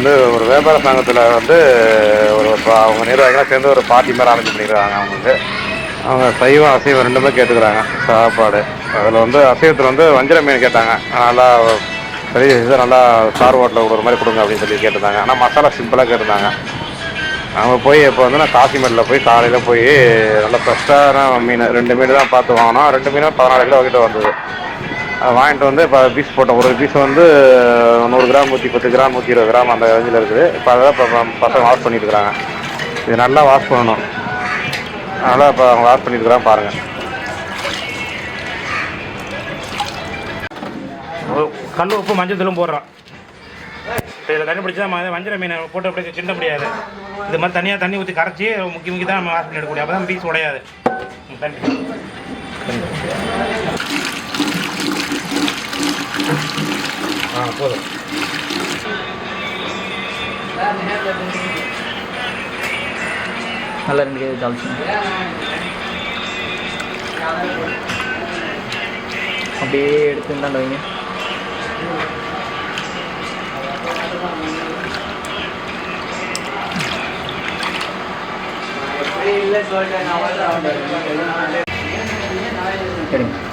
வந்து ஒரு வியாபார சங்கத்தில் வந்து ஒரு அவங்க நிர்வாகிகளாக சேர்ந்து ஒரு பார்ட்டி மாதிரி அரேஞ்ச் பண்ணிக்கிறாங்க அவங்களுக்கு. அவங்க சைவம் அசைவம் ரெண்டுமே கேட்டுக்கிறாங்க சாப்பாடு. அதில் வந்து அசைவத்தில் வந்து வஞ்சிர மீன் கேட்டாங்க. நல்லா பெரிய இது நல்லா ஸ்டார் ஹோட்டலில் கொடுக்குற மாதிரி கொடுங்க அப்படின்னு சொல்லி கேட்டிருந்தாங்க. ஆனால் மசாலா சிம்பிளாக கேட்டிருந்தாங்க. அவங்க போய் இப்போ வந்து நான் காசிமேட்டில் போய் காலையில் போய் நல்லா ஃப்ரெஷ்ஷான மீன் ரெண்டு மீன் தான் பார்த்து வாங்கினோம். ரெண்டு மீனும் பதினாலு கிலோ கிட்ட வந்தது. வாங்கிட்டு வந்து இப்போ பீஸ் போட்டோம். ஒரு பீஸ் வந்து நூறு கிராம் நூற்றி பத்து கிராம் நூற்றி இருபது கிராம் அந்த ரேஞ்சில் இருக்குது. இப்போ அதை இப்போ பசங்க வாஷ் பண்ணிட்டு இருக்கிறாங்க. இது நல்லா வாஷ் பண்ணணும். அதனால் இப்போ அவங்க வாஷ் பண்ணியிருக்கிறான் பாருங்கள் கல் உப்பு மஞ்சள் தூளும் போடுறோம். இதில் தண்ணி பிடிச்சா ம- வஞ்சர மீனை போட்டு அப்படியே சின்ன முடியாது இது மாதிரி தனியாக தண்ணி ஊற்றி கரைச்சி முக்கி முக்கி தான் நம்ம வாஷ் பண்ணி எடுக்கக்கூடிய அப்போ தான் பீஸ் உடையாது தண்ணி ஆ போதும். நல்லா ரெண்டு கேஜி தாளிச்சு அப்படியே எடுத்து இந்தாண்ட வைங்க சரிங்க.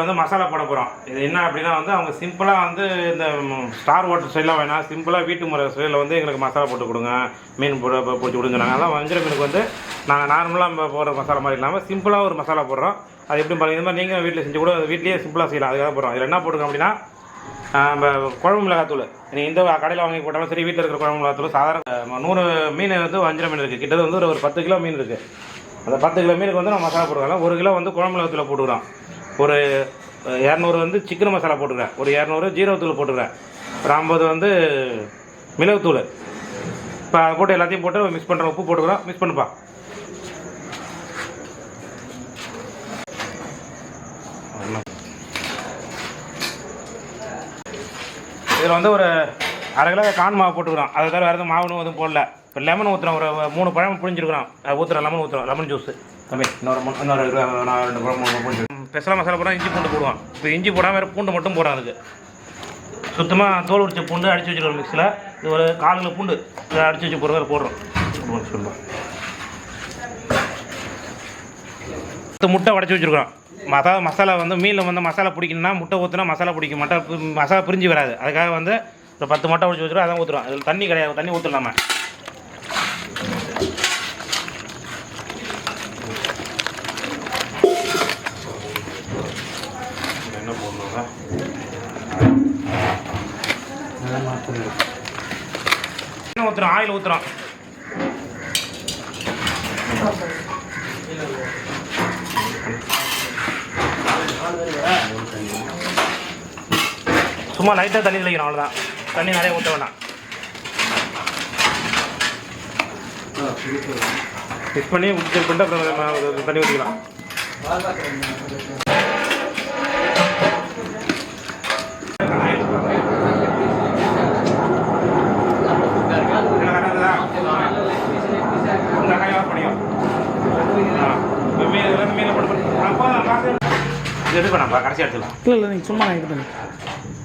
வந்து மசாலா போட போகிறோம் இது என்ன அப்படின்னா வந்து அவங்க சிம்பிளாக வந்து இந்த ஸ்டார் ஹோட்டல் ஸ்டைலாம் வேணாம். சிம்பிளாக வீட்டு முறை ஸ்டைலில் வந்து எங்களுக்கு மசாலா போட்டு கொடுங்க. மீன் போட பிடிச்சி கொடுங்க. நாங்கள் வஞ்சிர மீனுக்கு வந்து நாங்கள் நார்மலாக நம்ம போடுற மசாலா மாதிரி இல்லாமல் சிம்பிளாக ஒரு மசாலா போடுறோம். அது எப்படி பாருங்க இந்த மாதிரி நீங்கள் வீட்டில் செஞ்சு கூட வீட்லேயே சிம்பிளாக செய்யலாம். அதுக்காக போடுறோம். இதில் என்ன போட்டுருக்கோம் அப்படின்னா நம்ம குழம்பு மிளகாத்தூள். நீங்கள் இந்த கடையில் வாங்கி போட்டாலும் சரி வீட்டில் இருக்கிற குழம்பு மிளகாத்தூள் சாதாரண நூறு மீன் வந்து வஞ்சிர மீன் இருக்குது கிட்டத்தட்ட வந்து ஒரு- ஒரு பத்து கிலோ மீன் இருக்குது அந்த பத்து கிலோ மீனுக்கு வந்து நம்ம மசாலா போடுறோம். ஒரு கிலோ வந்து குழம்பு மிளகாத்தூள் போட்டுக்கிறோம். ஒரு இரநூறு வந்து சிக்கன் மசாலா போட்டுக்கிறேன். ஒரு இரநூறு ஜீரகத்தூள் போட்டுக்கிறேன். ஒரு ஐம்பது வந்து மிளகுத்தூள். இப்போ அதை போட்டு எல்லாத்தையும் போட்டு மிக்ஸ் பண்ணுறோம் உப்பு போட்டுக்கிறோம். மிக்ஸ் பண்ணுப்பா. இதில் வந்து ஒரு அரை கிலோ கான் மாவு போட்டுக்கிறோம். அதை தவிர வேறு எதுவும் மாவுன்னு எதுவும் போடல. இப்போ லெமன் ஊற்றுறோம் ஒரு மூணு பழம் புழிஞ்சிருக்கிறோம். அது ஊற்றுறோம் லெமன் ஊற்றுறோம் லெமன் ஜூஸ் தம்பி இன்னொரு மூணு இன்னொரு ரெண்டு பழம் மூணு பெசல ஸ்பெஷலாக மசாலா போடுறோம் இஞ்சி பூண்டு போடுவோம் இப்போ இஞ்சி போடாமல் வேறு பூண்டு மட்டும் போடுறான் அதுக்கு. சுத்தமாக தோல் உரிச்ச பூண்டு அடித்து வச்சுருக்கோம் மிக்ஸில் இது ஒரு கால் கிலோ பூண்டு. இதை அடித்து வச்சு போடுற போடுறோம். சொல்லுவோம். பத்து முட்டை உடச்சி வச்சுருக்கோம். மசா மசாலா வந்து மீனில் வந்து மசாலா பிடிக்கணும்னா முட்டை ஊற்றினா மசாலா பிடிக்கும் மட்டை. மசாலா பிரிஞ்சு வராது. அதுக்காக வந்து ஒரு பத்து முட்டை உடச்சி வச்சுருக்கோம் அதான் ஊற்றுறோம் அதில் தண்ணி கிடையாது. தண்ணி ஊற்றலாமா என்ன போடணுங்க என்ன ஊற்றுறோம் ஆயில் ஊற்றுறோம் சும்மா லைட்டாக தண்ணி தெளிக்கணும் அவ்வளோதான் தண்ணி நிறைய ஊற்ற வேணாம். மிக்ஸ் பண்ணி மிக்ஸ் பண்ணி அப்புறம் தண்ணி ஊற்றிக்கலாம் இது எடுத்து பண்ணாப்பா கடைசி எடுத்துக்கலாம். இல்லை இல்லை நீங்கள் சும்மா நான் எடுத்து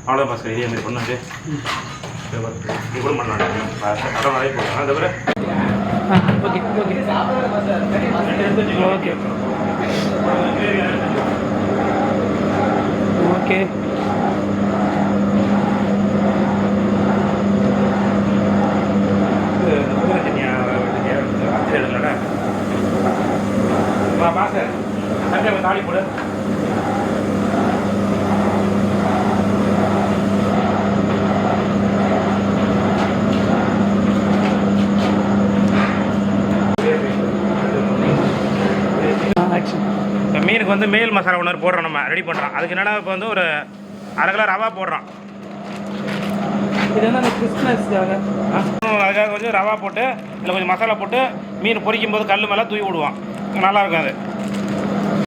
அவ்வளோ பாஸ்கர் இதே மாதிரி பண்ணாச்சு. இது கூட பண்ணலாம் அடம் நிறைய போடலாம் அதை ஆ ஓகே ஓகே. Okay okay. தாலி போடு. இப்போ மீனுக்கு வந்து மேல் மசாலா ஒன்று போடுறோம் நம்ம ரெடி பண்ணுறோம். அதுக்கு என்னடா இப்போ வந்து ஒரு அரை கிலோ ரவா போடுறோம். இது வந்து அந்த கிறிஸ்மஸ்க்காக அதுக்காக கொஞ்சம் ரவா போட்டு இதில் கொஞ்சம் மசாலா போட்டு மீன் பொரிக்கும் போது கல் மேலே தூவி விடுவோம். நல்லா இருக்கும் அது.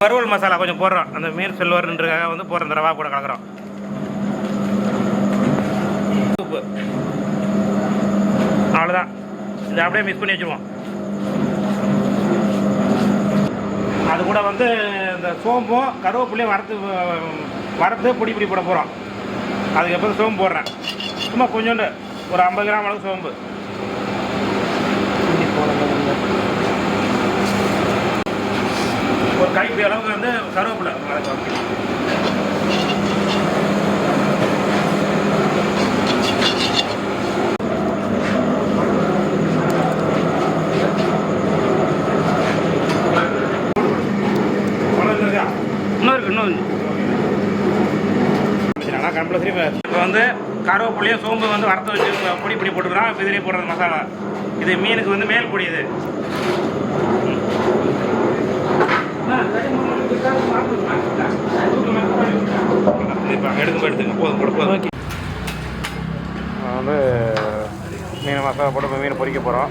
வறுவல் மசாலா கொஞ்சம் போடுறோம். அந்த மீன் செல்வர்ன்றதுக்காக வந்து போடுற அந்த ரவா கூட கலக்குறோம். உப்பு அவ்வளோதான். இதை அப்படியே மிக்ஸ் பண்ணி வச்சுருவோம். அது கூட வந்து இந்த சோம்பும் கருவேப்பிலையும் வறுத்து வறுத்து பொடி பொடி போட போகிறோம் அதுக்கப்புறம் சோம்பு போடுறேன். சும்மா கொஞ்சோண்டு ஒரு ஐம்பது கிராம் அளவு சோம்பு. ஒரு கைப்பிடி அளவுக்கு வந்து கருவேப்பிலை. கருவேப்பிலையும் சோம்பு வந்து வறுத்து வச்சு பொடி பொடி போட்டுக்கிறோம் இப்போ போடுறது மசாலா. இது மீனுக்கு வந்து மேல் பொடி இது. இப்போ எடுத்து போய் எடுத்துங்க போதும் போதும் போதும் வந்து மீன் மசாலா போட்டு இப்போ மீன் பொறிக்க போகிறோம்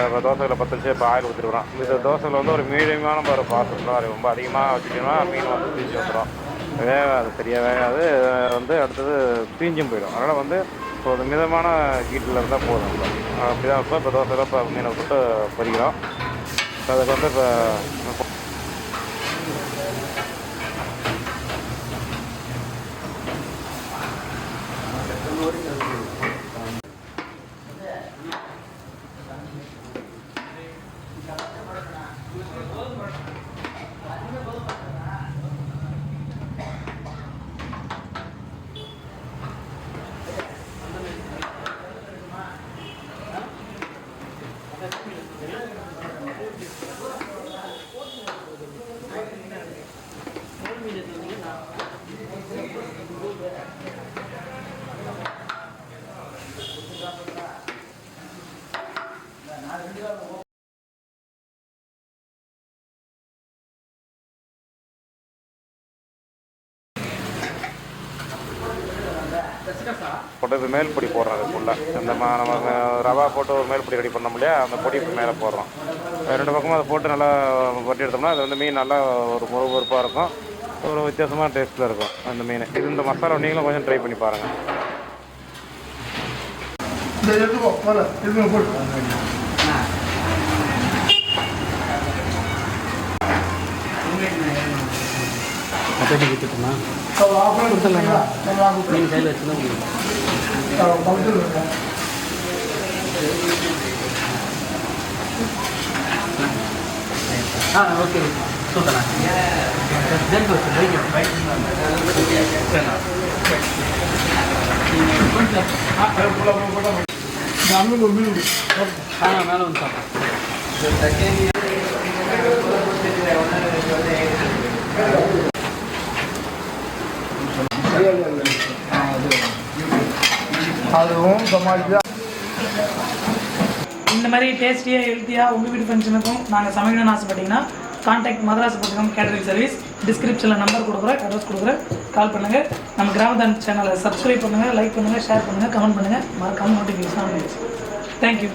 இப்போ தோசையில் பத்து இப்போ ஆயில் ஊற்றிருக்கிறோம் இந்த தோசையில் வந்து ஒரு மீடியமான ஒரு பாத்திரம் தான் ரொம்ப அதிகமாக வச்சுட்டோம்னா மீன் வந்து பிரிச்சு வந்துடும் வேகாது சரியாக வேகாது. வந்து அடுத்தது தீஞ்சும் போயிடும். அதனால் வந்து இப்போ ஒரு மிதமான ஹீட்டில் இருந்தால் போதும். அப்படி தான் இப்போ இப்போ தோசை இப்போ மீனை போட்டு பொரிக்கிறோம் இப்போ அதுக்கு வந்து இப்போ போட்டு இப்போ மேல் பொடி போடுறோம் அது ஃபுல்லாக இந்த மா நம்ம ரவா போட்டு ஒரு மேல் பொடி ரெடி பண்ணோம் இல்லையா? அந்த பொடி இப்போ மேலே போடுறோம். ரெண்டு பக்கமும் அதை போட்டு நல்லா கொட்டி எடுத்தோம்னா அது வந்து மீன் நல்லா ஒரு முறுமுறுப்பாக இருக்கும். ஒரு வித்தியாசமான டேஸ்ட்டில் இருக்கும் அந்த மீன். இது இந்த மசாலா நீங்களும் கொஞ்சம் ட்ரை பண்ணி பாருங்கள் இந்த எடுத்துக்கோ போல எடுத்துக்கோ போட்டு அப்படியே கொடுத்துட்டோமா கொடுத்துடலாங்களா நீங்கள் கையில் வச்சு தான் உங்களுக்கு கொடுத்துருங்க ஆ ஓகே சூப்பரா ஜென்ட் வச்சு அங்கே ஒரு மீன் ஆ மேலே வந்து சாப்பிட்றேன் அதுவும் சமாளிச்சா இந்த மாதிரி டேஸ்டியாக ஹெல்த்தியாக உங்கள் வீட்டு ஃபங்க்ஷனுக்கும் நாங்கள் சமைக்கணும்னு ஆசைப்பட்டீங்கன்னா contact Madras Pattinam catering service டிஸ்கிரிப்ஷனில் நம்பர் கொடுக்குறேன் அட்ரஸ் கொடுக்குறேன். கால் பண்ணுங்கள் நம்ம கிராமதான் சேனலை சப்ஸ்கிரைப் பண்ணுங்கள் லைக் பண்ணுங்கள் ஷேர் பண்ணுங்கள் கமெண்ட் பண்ணுங்கள் மறக்காமல் நோட்டிஃபிகேஷன் தேங்க்யூ